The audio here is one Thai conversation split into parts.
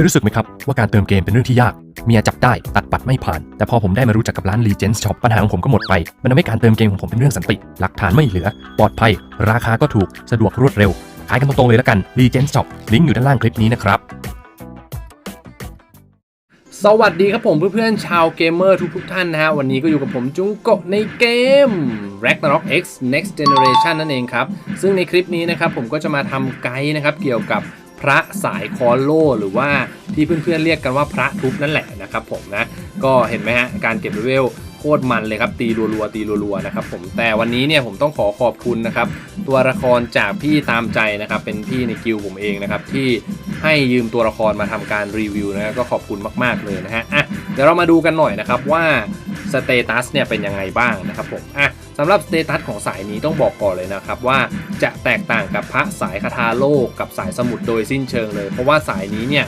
ยรู้สึกไหมครับ ว่าการเติมเกมเป็นเรื่องที่ยาก เมียจับได้ตัดปัดไม่ผ่าน แต่พอผมได้มารู้จักกับร้าน Legends Shop ปัญหาของผมก็หมดไป มันทำให้การเติมเกมของผมเป็นเรื่องสันติ หลักฐานไม่เหลือ ปลอดภัย ราคาก็ถูกสะดวกรวดเร็ว ขายกันตรงๆเลยและกัน Legends Shop ลิงก์อยู่ด้านล่างคลิปนี้นะครับสวัสดีครับผมเพื่อนๆชาวเกมเมอร์ทุกๆท่านนะฮะ วันนี้ก็อยู่กับผมจุงโกะในเกม Ragnarok X Next Generation นั่นเองครับ ซึ่งในคลิปนี้นะครับผมก็จะมาทำไกด์นะครับเกี่ยวกับ พระสายคอโล หรือว่าที่เพื่อนๆเรียกกันว่าพระทุบนั่นแหละนะครับผมนะก็เห็นไหมฮะการเก็บเลเวลโคตรมันเลยครับตีรัวๆตีรัวๆนะครับผมแต่วันนี้เนี่ยผมต้องขอขอบคุณนะครับตัวละครจากพี่ตามใจนะครับเป็นพี่ในกิลผมเองนะครับที่ให้ยืมตัวละครมาทำการรีวิวนะก็ขอบคุณมากๆเลยนะฮะอะเดี๋ยวเรามาดูกันหน่อยนะครับว่าสเตตัสเนี่ยเป็นยังไงบ้างนะครับผมอะ สำหรับสเตตัสของสายนี้ต้องบอกก่อนเลยนะครับว่าจะแตกต่างกับพระสายคาถาโลกกับสายสมุดโดยสิ้นเชิงเลย เพราะว่าสายนี้เนี่ย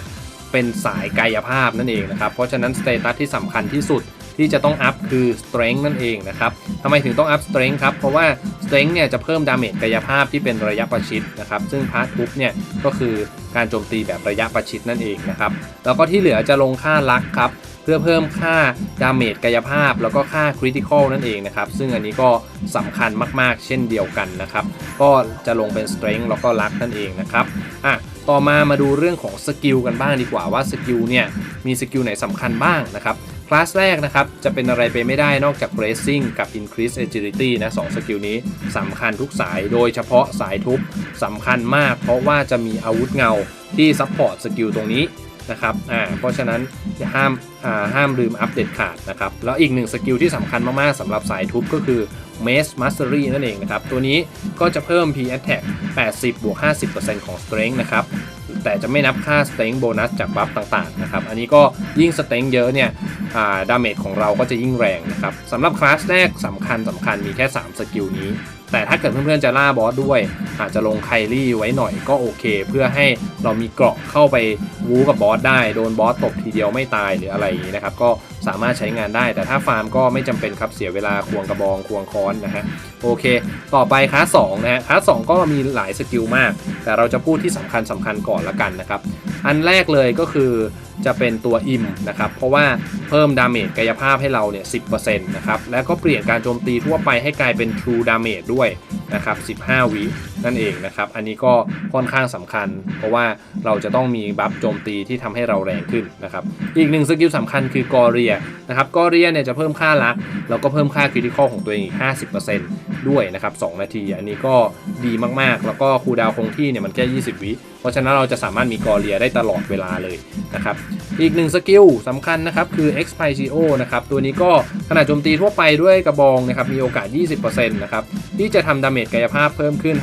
เป็นสายกายภาพนั่นเองนะครับ เพราะฉะนั้นสเตตัสที่สำคัญที่สุดที่จะต้องอัพคือ strength นั่นเองนะครับทำไมถึงต้องอัพ strength ครับ เพราะว่า strength เนี่ยจะเพิ่มดาเมจกายภาพที่เป็นระยะประชิดนะครับ ซึ่งพาร์ททุบเนี่ยก็คือการโจมตีแบบระยะประชิดนั่นเองนะครับ แล้วก็ที่เหลือจะลงค่าลักครับ เพื่อเพิ่มค่าดาเมจกายภาพ แล้วก็ค่าคริติคอลนั่นเองนะครับ ซึ่งอันนี้ก็สำคัญมากๆ เช่นเดียวกันนะครับ ก็จะลงเป็น strength แล้วก็ลักนั่นเองนะครับอะต่อมามาดูเรื่องของสกิลกันบ้างดีกว่าว่าสกิลเนี่ยมีสกิลไหนสำคัญบ้างนะครับคลาสแรกนะครับจะเป็นอะไรไปไม่ได้นอกจาก Bracing กับ Increase Agility นะสองสกิลนี้สำคัญทุกสายโดยเฉพาะสายทุบสำคัญมาก เพราะว่าจะมีอาวุธเงาที่ซัพพอร์ตสกิลตรงนี้ นะครับอ่าเพราะฉะนั้นอย่าห้ามอ่าห้ามลืมอัปเดตขาดนะครับ แล้วอีกหนึ่งสกิลที่สำคัญมากๆสำหรับสายทุบก็คือ Mace Mastery นั่นเองนะครับ ตัวนี้ก็จะเพิ่ม P Attack 80บวก50%ของ Strength นะครับแต่จะไม่นับค่า strength bonus จากบัฟต่างๆนะครับ อันนี้ก็ยิ่ง strength เยอะเนี่ยดาเมจของเราก็จะยิ่งแรงนะครับสำหรับคลาสแรกสำคัญสำคัญมีแค่ 3 สกิลนี้ แต่ถ้าเกิดเพื่อนๆจะล่าบอสด้วย อาจจะลงไคลี่ไว้หน่อยก็โอเค เพื่อให้เรามีเกราะเข้าไปวูกับบอสได้โดนบอสตบทีเดียวไม่ตายหรืออะไรอย่างนี้นะครับก็สามารถใช้งานได้ แต่ถ้าฟาร์มก็ไม่จำเป็นครับเสียเวลาควงกระบองควงค้อนนะฮะโอเค ต่อไปคลาส2นะฮะคลาส2ก็มีหลายสกิลมาก แต่เราจะพูดที่สำคัญสำคัญก่อนละกันนะครับอันแรกเลยก็คือ จะเป็นตัวอิมนะครับ เพราะว่าเพิ่มดาเมจกายภาพให้เราเนี่ย 10%นะครับ แล้วก็เปลี่ยนการโจมตีทั่วไปให้กลายเป็น True Damage ด้วยนะครับ 15 วินั่นเองนะครับ อันนี้ก็ค่อนข้างสำคัญ เพราะว่าเราจะต้องมีบัฟโจมตีที่ทำให้เราแรงขึ้นนะครับ อีกหนึ่งสกิลสำคัญคือกอเรียนะครับ กอเรียเนี่ยจะเพิ่มค่าลัก แล้วก็เพิ่มค่าคริติคอลของตัวเองอีก 50%ด้วยนะครับ 2 นาที อันนี้ก็ดีมากๆ แล้วก็คูดาวคงที่เนี่ยมันแค่ 20 วิ เพราะฉะนั้นเราจะสามารถมีกอเรียได้ตลอดเวลาเลยนะครับ อีกหนึ่งสกิลสำคัญนะครับคือ e x p i c i o นะครับตัวนี้ก็ขนาดโจมตีทั่วไปด้วยกระบองนะครับมีโอกาส 20%นะครับที่จะทำดาเมจกายภาพเพิ่มขึ้น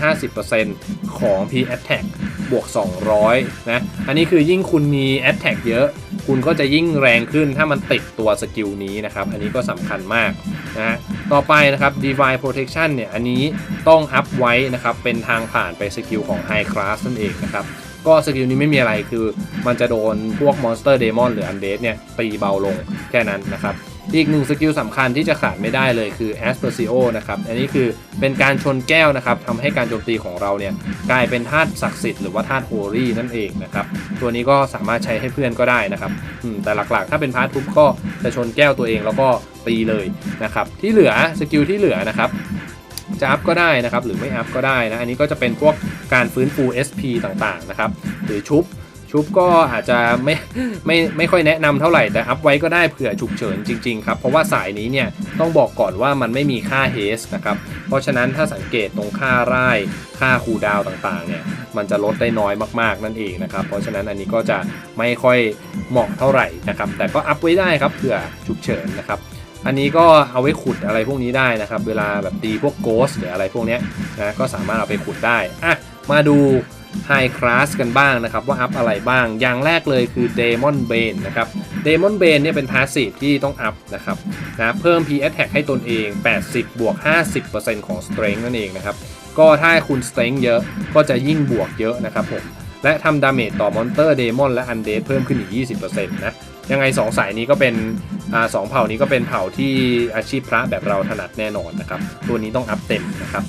50%ของ P Attack บวก 200 นะ อันนี้คือยิ่งคุณมี Attack เยอะ คุณก็จะยิ่งแรงขึ้นถ้ามันติดตัวสกิลนี้นะครับ อันนี้ก็สำคัญมากนะต่อไปนะครับ Divine Protection เนี่ย อันนี้ต้องอัพไว้นะครับ เป็นทางผ่านไปสกิลของ High Class นั่นเองนะครับ ก็สกิลนี้ไม่มีอะไรคือมันจะโดนพวกมอนสเตอร์เดมอนหรืออันเดสเนี่ยตีเบาลงแค่นั้นนะครับ อีกหนึ่งสกิลสำคัญที่จะขาดไม่ได้เลยคือ a s p e r c i o นะครับ อันนี้คือเป็นการชนแก้วนะครับทำให้การโจมตีของเราเนี่ยกลายเป็นธาตุศักดิ์สิทธิ์หรือว่าธาตุโฮลี่นั่นเองนะครับ ตัวนี้ก็สามารถใช้ให้เพื่อนก็ได้นะครับ แต่หลักๆ ถ้าเป็นพาร์ททุบก็จะชนแก้วตัวเองแล้วก็ตีเลยนะครับ ที่เหลือสกิลที่เหลือนะครับ จะอัพก็ได้นะครับ หรือไม่อัพก็ได้นะ อันนี้ก็จะเป็นพวกการฟื้นฟู SP ต่างๆนะครับ หรือชุบชุบก็อาจจะไม่ไม่ไม่ค่อยแนะนำเท่าไหร่แต่อัพไว้ก็ได้เผื่อฉุกเฉินจริงๆครับ เพราะว่าสายนี้เนี่ยต้องบอกก่อนว่ามันไม่มีค่าเฮสนะครับ เพราะฉะนั้นถ้าสังเกตตรงค่าร่ายค่าคูดาวต่างๆเนี่ยมันจะลดได้น้อยมากๆนั่นเองนะครับ เพราะฉะนั้นอันนี้ก็จะไม่ค่อยเหมาะเท่าไหร่นะครับ แต่ก็อัพไว้ได้ครับเผื่อฉุกเฉินนะครับ อันนี้ก็เอาไว้ขุดอะไรพวกนี้ได้นะครับ เวลาแบบตีพวกโกสหรืออะไรพวกนี้นะก็สามารถเอาไปขุดได้อะมาดู High Class กันบ้างนะครับ ว่าอัพอะไรบ้าง อย่างแรกเลยคือ Demon Bane นะครับ Demon Bane เนี่ยเป็น Passive ที่ต้องอัพนะครับนะเพิ่ม P Attack ให้ตนเอง 80 บวก 50%ของ Strength นั่นเองนะครับ ก็ถ้าคุณ Strength เยอะก็จะยิ่งบวกเยอะนะครับผม และทำดาเมจต่อมอนเตอร์เดมอนและอันเดเพิ่มขึ้นอีก 20%นะ ยังไง 2 สายนี้ก็เป็น สองเผ่านี้ก็เป็นเผ่าที่อาชีพพระแบบเราถนัดแน่นอนนะครับ ตัวนี้ต้องอัพเต็มนะครับ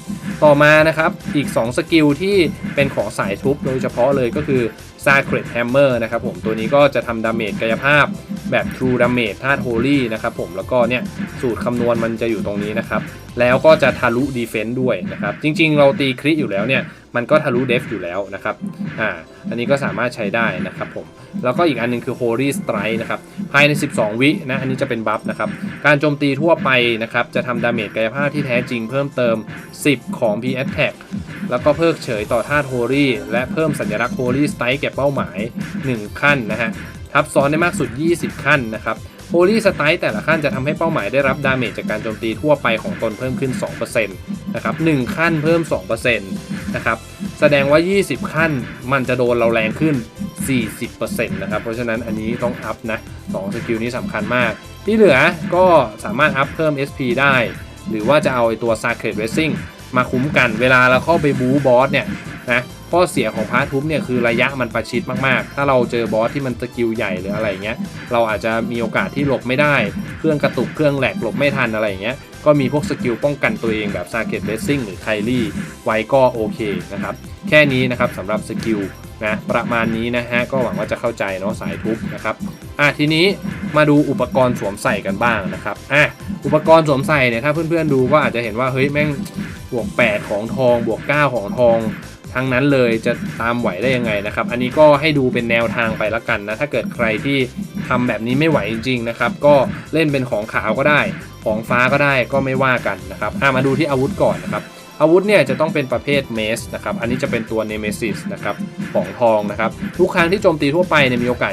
ต่อมานะครับอีก 2 สกิลที่เป็นของสายทุบโดยเฉพาะเลยก็คือ Sacred Hammer นะครับผมตัวนี้ก็จะทำดาเมจกายภาพแบบ True Damage ธาตุ Holy นะครับผมแล้วก็เนี่ย สูตรคำนวณมันจะอยู่ตรงนี้นะครับ แล้วก็จะทะลุ Defense ด้วยนะครับ จริง ๆ เราตีคริอยู่แล้วเนี่ยมันก็ทะลุ Def อยู่แล้วนะครับ อ่า อันนี้ก็สามารถใช้ได้นะครับผม แล้วก็อีกอันหนึงคือ Holy Strike นะครับ ภายใน 12 วินะ อันนี้จะเป็นบัฟนะครับ การโจมตีทั่วไปนะครับ จะทำดาเมจกายภาพที่แท้จริงเพิ่มเติม 10 ของ P Attack แล้วก็เพิกเฉยต่อธาตุ Holy และเพิ่มสัญลักษณ์ Holy Strike แก่เป้าหมาย 1 ขั้นนะฮะ ทับซ้อนได้มากสุด 20 ขั้นนะครับ Holy Strike แต่ละขั้นจะทำให้เป้าหมายได้รับดาเมจจากการโจมตีทั่วไปของตนเพิ่มขึ้น 2%นะครับ1ขั้นเพิ่ม 2%นะครับแสดงว่า 20 ขั้นมันจะโดนเราแรงขึ้น 40%นะครับเพราะฉะนั้นอันนี้ต้องอัพนะ2สกิลนี้สำคัญมาก ที่เหลือก็สามารถอัพเพิ่ม SP ได้ หรือว่าจะเอาไอตัว Sacred Racing มาคุ้มกันเวลาเราเข้าไปบูบอสเนี่ยนะ ข้อเสียของพาร์ททุบเนี่ยคือระยะมันประชิดมากๆ ถ้าเราเจอบอสที่มันสกิลใหญ่หรืออะไรเงี้ย เราอาจจะมีโอกาสที่หลบไม่ได้ เครื่องกระตุกเครื่องแหลกหลบไม่ทันอะไรเงี้ย ก็มีพวกสกิลป้องกันตัวเองแบบ Sacred Racing หรือ Kylie ไว้ก็โอเคนะครับ แค่นี้นะครับสำหรับสกิลนะประมาณนี้นะฮะก็หวังว่าจะเข้าใจเนาะสายทุบนะครับอะทีนี้มาดูอุปกรณ์สวมใส่กันบ้างนะครับอะอุปกรณ์สวมใส่เนี่ยถ้าเพื่อนๆดูก็อาจจะเห็นว่าเฮ้ยแม่งบวก 8 ของทองบวก 9 ของทอง ทั้งนั้นเลยจะตามไหวได้ยังไงนะครับ อันนี้ก็ให้ดูเป็นแนวทางไปละกันนะ ถ้าเกิดใครที่ทำแบบนี้ไม่ไหวจริงๆนะครับ ก็เล่นเป็นของขาวก็ได้ ของฟ้าก็ได้ก็ไม่ว่ากันนะครับอะมาดูที่อาวุธก่อนนะครับ อาวุธเนี่ยจะต้องเป็นประเภทเมสนะครับ อันนี้จะเป็นตัวเนเมซิสนะครับของทองนะครับ ทุกครั้งที่โจมตีทั่วไปเนี่ยมีโอกาส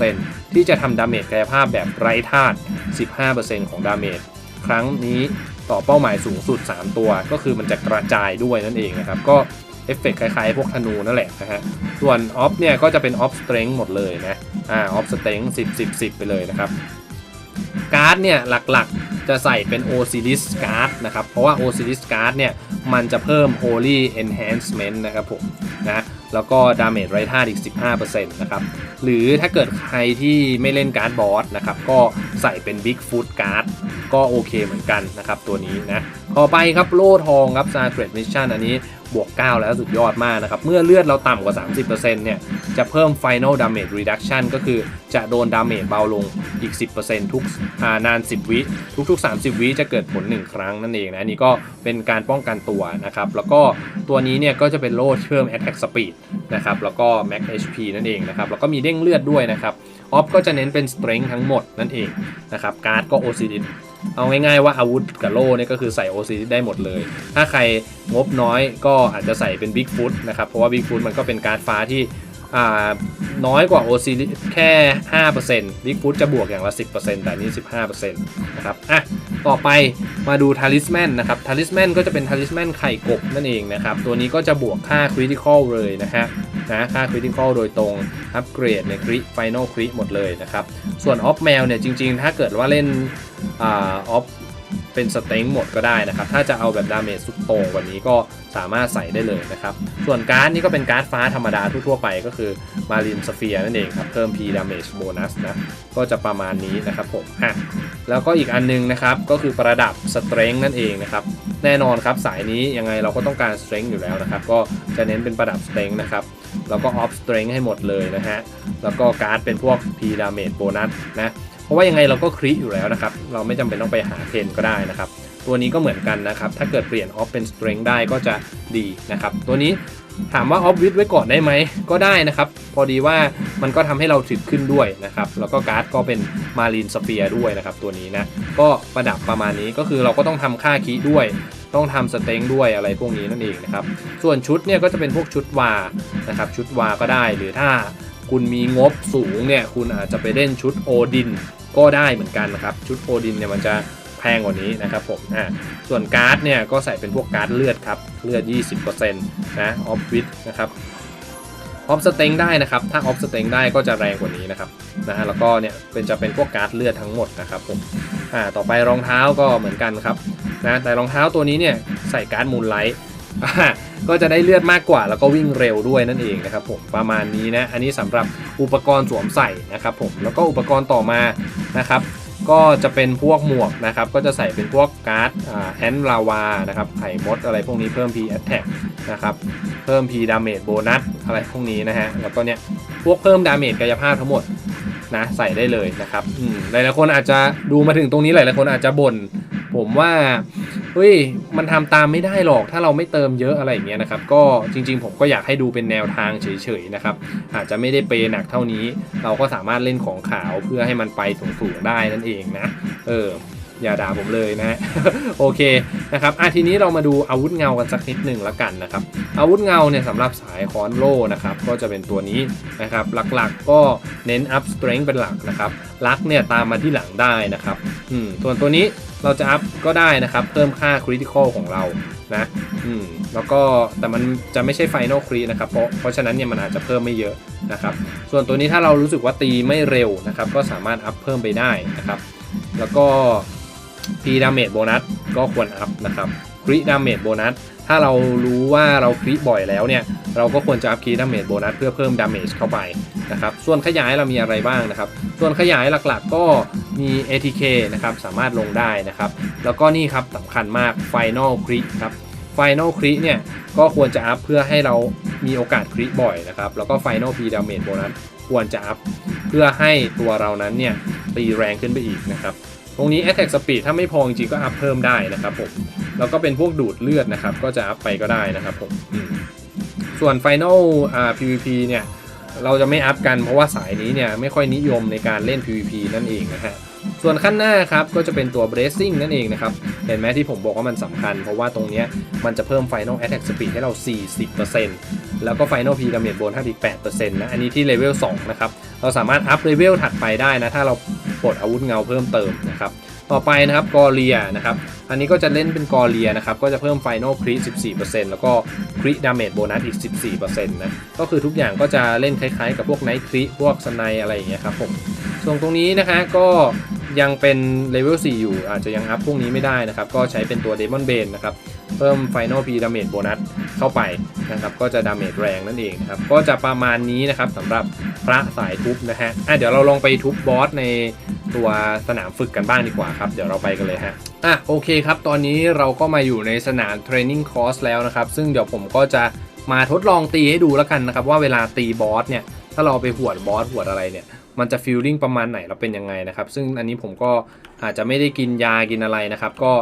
20%ที่จะทำดาเมจกายภาพแบบไร้ธาตุ 15%ของดาเมจครั้งนี้ต่อเป้าหมายสูงสุด 3 ตัว ก็คือมันจะกระจายด้วยนั่นเองนะครับ ก็ เอฟเฟกต์คล้ายๆ พวกธนูนั่นแหละนะฮะ ส่วนออฟเนี่ยก็จะเป็นออฟสเตร n ง h หมดเลยนะ อ่าออฟสเตร n ง h 10 10 10ไปเลยนะครับ การ์ดเนี่ยหลักๆจะใส่เป็น Osiris Card นะครับ เพราะว่า Osiris Card เนี่ยมันจะเพิ่ม Holy Enhancement นะครับผมนะแล้วก็ Damage ไรท่าอีก 15%นะครับ หรือถ้าเกิดใครที่ไม่เล่นการ์ดบอสนะครับ ก็ใส่เป็น Bigfoot Card ก็โอเคเหมือนกันนะครับตัวนี้นะ ต่อไปครับโล่ทองครับ Sacred Mission อันนี้ บวก 9 แล้วสุดยอดมากนะครับ เมื่อเลือดเราต่ำกว่า 30%เนี่ย จะเพิ่ม Final Damage Reduction ก็คือจะโดนดาเมจเบาลงอีก 10%ทุกานาน 10 วิ ทุก ๆ 30 วิจะเกิดผล 1 ครั้งนั่นเองนะนนี้ก็เป็นการป้องกันตัวนะครับ แล้วก็ตัวนี้เนี่ยก็จะเป็นโล่เพิ่ม Attack Speed นะครับ แล้วก็ Max HP นั่นเองนะครับ แล้วก็มีเด้งเลือดด้วยนะครับ ออฟก็จะเน้นเป็น Strength ทั้งหมดนั่นเองนะครับ การ์ดก็ Osiris เอาง่ายๆว่าอาวุธกับโล่เนี่ยก็คือใส่ OC ได้หมดเลย ถ้าใครงบน้อยก็อาจจะใส่เป็น Big Foot นะครับ เพราะว่า Big Foot มันก็เป็นการดฟ้าที่น้อยกว่า OC แค่ 5% Big Foot จะบวกอย่างละ 10%แต่นี่15%นะครับ อะ ต่อไปมาดู Talisman นะครับ Talisman ก็จะเป็น Talisman ไข่กบนั่นเองนะครับ ตัวนี้ก็จะบวกค่า Critical เลยนะฮะ นะค่า Critical โดยตรง อัปเกรดในคริ Final คริหมดเลยนะครับ ส่วน Off Mail เนี่ยจริงๆ ถ้าเกิดว่าเล่นออฟเป็นสเต็งหมดก็ได้นะครับ ถ้าจะเอาแบบดาเมจสุดโต่งกว่านี้ก็สามารถใส่ได้เลยนะครับ ส่วนการ์ดนี่ก็เป็นการ์ดฟ้าธรรมดาทั่วๆไปก็คือมารินสเฟียนั่นเองครับ เพิ่ม P damage bonus นะ ก็จะประมาณนี้นะครับผมอะแล้วก็อีกอันนึงนะครับ ก็คือประดับสเตร n g นั่นเองนะครับ แน่นอนครับสายนี้ยังไงเราก็ต้องการสเตร n g อยู่แล้วนะครับ ก็จะเน้นเป็นประดับสเตร n g นะครับ แล้วก็ออฟสเตร n g ให้หมดเลยนะฮะ แล้วก็การ์ดเป็นพวก P damage bonus นะ เพราะว่ายังไงเราก็คลิอยู่แล้วนะครับ เราไม่จำเป็นต้องไปหาเทนก็ได้นะครับ ตัวนี้ก็เหมือนกันนะครับ ถ้าเกิดเปลี่ยนออฟเป็นสเตร n g ได้ก็จะดีนะครับ ตัวนี้ถามว่าออฟวิดไว้ก่อนได้ไหมก็ได้นะครับ พอดีว่ามันก็ทำให้เราถึกขึ้นด้วยนะครับ แล้วก็การ์ดก็เป็นมารีนสเฟียด้วยนะครับ ตัวนี้นะ ก็ประดับประมาณนี้ก็คือเราก็ต้องทำค่าคีด้วย ต้องทำสเต็งด้วยอะไรพวกนี้นั่นเองนะครับ ส่วนชุดเนี่ยก็จะเป็นพวกชุดวานะครับ ชุดวาก็ได้ หรือถ้าคุณมีงบสูงเนี่ยคุณอาจจะไปเล่นชุดโอดินก็ได้เหมือนกันนะครับ ชุดโอดินเนี่ยมันจะแพงกว่านี้นะครับผมอ่าส่วนการ์ดเนี่ยก็ใส่เป็นพวกการ์ดเลือดครับ เลือด 20%นะออฟวิดนะครับ ออฟสเต็งได้นะครับ ถ้าออฟสเต็งได้ก็จะแรงกว่านี้นะครับนะฮะแล้วก็เนี่ยเป็นจะเป็นพวกการ์ดเลือดทั้งหมดนะครับผมอ่าต่อไปรองเท้าก็เหมือนกันครับนะแต่รองเท้าตัวนี้เนี่ยใส่การ์ดมูลไลท์ก็จะได้เลือดมากกว่า แล้วก็วิ่งเร็วด้วยนั่นเองนะครับผมประมาณนี้นะอันนี้สำหรับอุปกรณ์สวมใส่นะครับผมแล้วก็อุปกรณ์ต่อมานะครับ ก็จะเป็นพวกหมวกนะครับ ก็จะใส่เป็นพวกการ์ดแอนด์ลาวานะครับไข่มดอะไรพวกนี้เพิ่ม P attack นะครับเพิ่ม P damage โบนัสอะไรพวกนี้นะฮะแล้วก็เนี่ยพวกเพิ่มดาเมจกายภาพทั้งหมดนะใส่ได้เลยนะครับหลายหลายๆคนอาจจะดูมาถึงตรงนี้หลายๆคนอาจจะบ่น ผมว่าเฮ้ยมันทำตามไม่ได้หรอกถ้าเราไม่เติมเยอะอะไรอย่างเงี้ยนะครับ ก็จริง ๆ ผมก็อยากให้ดูเป็นแนวทางเฉยๆนะครับ อาจจะไม่ได้เปหนักเท่านี้ เราก็สามารถเล่นของขาวเพื่อให้มันไปสูงๆได้นั่นเองนะ เอออย่าด่าผมเลยนะโอเคนะครับอะทีนี้เรามาดูอาวุธเงากันสักนิดหนึ่งละกันนะครับ อาวุธเงาเนี่ยสำหรับสายคอนโล่นะครับ ก็จะเป็นตัวนี้นะครับหลักๆก็เน้น up strength เป็นหลักนะครับลักเนี่ยตามมาที่หลังได้นะครับอืมส่วนตัวนี้ เราจะอัพก็ได้นะครับ เพิ่มค่าคริติคอลของเรานะอืมแล้วก็แต่มันจะไม่ใช่ไฟนอลครีนะครับเพราะเพราะฉะนั้นเนี่ยมันอาจจะเพิ่มไม่เยอะนะครับ ส่วนตัวนี้ถ้าเรารู้สึกว่าตีไม่เร็วนะครับ ก็สามารถอัพเพิ่มไปได้นะครับ แล้วก็พีดามเมจโบนัสก็ควรอัพนะครับ crit damage bonus ถ้าเรารู้ว่าเราคริบ่อยแล้วเนี่ย เราก็ควรจะอัพ crit damage bonus เพื่อเพิ่ม damage เข้าไปนะครับ ส่วนขยายเรามีอะไรบ้างนะครับ ส่วนขยายหลักๆก็มี ATK นะครับสามารถลงได้นะครับ แล้วก็นี่ครับสำคัญมาก Final Crit ครับ Final Crit เนี่ยก็ควรจะอัพเพื่อให้เรามีโอกาสคริบ่อยนะครับ แล้วก็ Final P damage bonus ควรจะอัพเพื่อให้ตัวเรานั้นเนี่ยตีแรงขึ้นไปอีกนะครับ ตรงนี้ attack speed ถ้าไม่พอจริงๆก็อัพเพิ่มได้นะครับผม แล้วก็เป็นพวกดูดเลือดนะครับ ก็จะอัพไปก็ได้นะครับผมส่วน Final อ่า PVP เนี่ยเราจะไม่อัพกันเพราะว่าสายนี้เนี่ยไม่ค่อยนิยมในการเล่น PVP นั่นเองนะฮะส่วนขั้นหน้าครับก็จะเป็นตัว bracing นั่นเองนะครับ เห็นไหมที่ผมบอกว่ามันสำคัญ เพราะว่าตรงนี้มันจะเพิ่ม final attack speed ให้เรา 40%แล้วก็ final p damage bonus ให้อีก8%นะ อันนี้ที่เลเวล 2 นะครับ เราสามารถอัพเลเวลถัดไปได้นะ ถ้าเราปลดอาวุธเงาเพิ่มเติมนะครับ ต่อไปนะครับกอเลียนะครับ อันนี้ก็จะเล่นเป็นกอเลียนะครับ ก็จะเพิ่ม Final Crit 14%แล้วก็ Crit Damage Bonus อีก 14%นะ ก็คือทุกอย่างก็จะเล่นคล้ายๆ กับพวก Night Crit พวกสไนอะไรอย่างเงี้ยครับผม ส่วนตรงนี้นะฮะก็ยังเป็นเลเวล4อยู่ อาจจะยังอัพพวกนี้ไม่ได้นะครับ ก็ใช้เป็นตัว Demon Bane นะครับเพิ่ม Final P Damage Bonus เข้าไปนะครับก็จะ Damage แรงนั่นเองนะครับก็จะประมาณนี้นะครับสำหรับพระสายทุบนะฮะอะเดี๋ยวเราลองไปทุบบอสใน ตัวสนามฝึกกันบ้างดีกว่าครับ เดี๋ยวเราไปกันเลยฮะอะโอเคครับ ตอนนี้เราก็มาอยู่ในสนาม Training Course แล้วนะครับ ซึ่งเดี๋ยวผมก็จะมาทดลองตีให้ดูแล้วกันนะครับ ว่าเวลาตีบอสเนี่ย ถ้าเราไปหวดบอสหวดอะไรเนี่ย มันจะฟีลลิ่งประมาณไหนแล้วเป็นยังไงนะครับ ซึ่งอันนี้ผมก็อาจจะไม่ได้กินยากินอะไรนะครับ ก็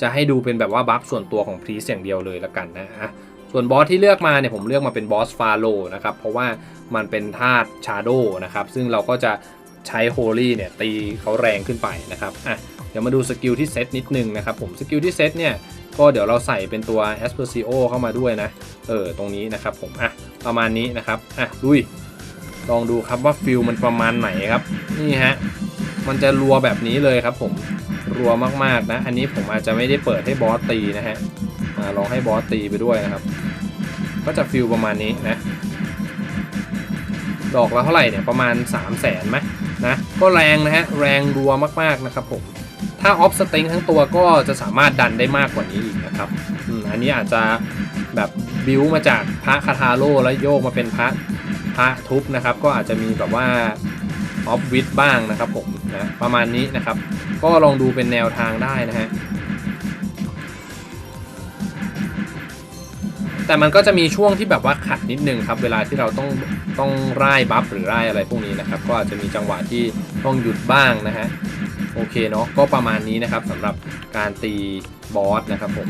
จะให้ดูเป็นแบบว่าบัฟส่วนตัวของพรีสอย่างเดียวเลยละกันนะฮะส่วนบอสที่เลือกมาเนี่ยผมเลือกมาเป็นบอสฟาโลนะครับเพราะว่ามันเป็นธาตุชาโดนะครับซึ่งเราก็จะ ใช้โฮลี่เนี่ยตีเขาแรงขึ้นไปนะครับอะเดี๋ยวมาดูสกิลที่เซตนิดนึงนะครับผมสกิลที่เซตเนี่ยก็เดี๋ยวเราใส่เป็นตัว a s p e r c i o เข้ามาด้วยนะ เออ ตรงนี้นะครับผม อะ ประมาณนี้นะครับ อะลุย ลองดูครับว่าฟิลมันประมาณไหนครับ นี่ฮะ มันจะรัวแบบนี้เลยครับผม รัวมากๆนะ อันนี้ผมอาจจะไม่ได้เปิดให้บอสตีนะฮะอ่าลองให้บอสตีไปด้วยนะครับ ก็จะฟิลประมาณนี้นะ ดอกละเท่าไหร่เนี่ย ประมาณ 3 0 0แสนไหม นะก็แรงนะฮะแรงรัวมากๆนะครับผมถ้าออฟสเต็งทั้งตัวก็จะสามารถดันได้มากกว่านี้อีกนะครับอันนี้อาจจะแบบบิวมาจากพระคาทาโร่แล้วโยกมาเป็นพระพระทุบนะครับ ก็อาจจะมีแบบว่าออฟวิดบ้างนะครับผมนะประมาณนี้นะครับ ก็ลองดูเป็นแนวทางได้นะฮะ แต่มันก็จะมีช่วงที่แบบว่าขัดนิดนึงครับ เวลาที่เราต้องต้องร่ายบัฟหรือร่ายอะไรพวกนี้นะครับ ก็อาจจะมีจังหวะที่ต้องหยุดบ้างนะฮะ โอเคเนาะ ก็ประมาณนี้นะครับสำหรับการตีบอสนะครับผม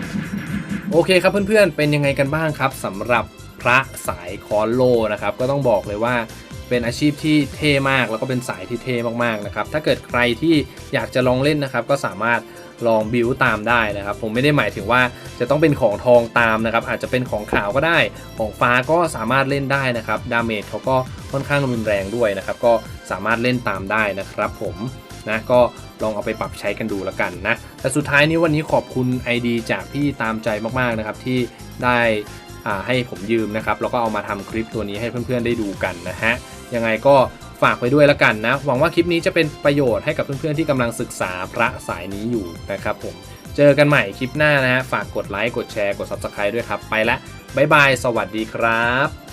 โอเคครับเพื่อนๆ เป็นยังไงกันบ้างครับสำหรับพระสายคอนโลนะครับ ก็ต้องบอกเลยว่าเป็นอาชีพที่เท่มากแล้วก็เป็นสายที่เท่มากๆนะครับ ถ้าเกิดใครที่อยากจะลองเล่นนะครับ ก็สามารถ ลองบิวตามได้นะครับ ผมไม่ได้หมายถึงว่าจะต้องเป็นของทองตามนะครับ อาจจะเป็นของขาวก็ได้ ของฟ้าก็สามารถเล่นได้นะครับ ดาเมจเขาก็ค่อนข้างรุนแรงด้วยนะครับ ก็สามารถเล่นตามได้นะครับผมนะก็ลองเอาไปปรับใช้กันดูแล้วกันนะแต่สุดท้ายนี้วันนี้ขอบคุณ ID จากพี่ตามใจมากๆนะครับที่ได้อ่าให้ผมยืมนะครับแล้วก็เอามาทำคลิปตัวนี้ให้เพื่อนๆได้ดูกันนะฮะยังไงก็ ฝากไปด้วยละกันนะ หวังว่าคลิปนี้จะเป็นประโยชน์ให้กับเพื่อนๆที่กำลังศึกษาพระสายนี้อยู่นะครับผม เจอกันใหม่คลิปหน้านะฮะ ฝากกดไลค์ กดแชร์ กด Subscribe ด้วยครับ ไปละบ๊ายบาย สวัสดีครับ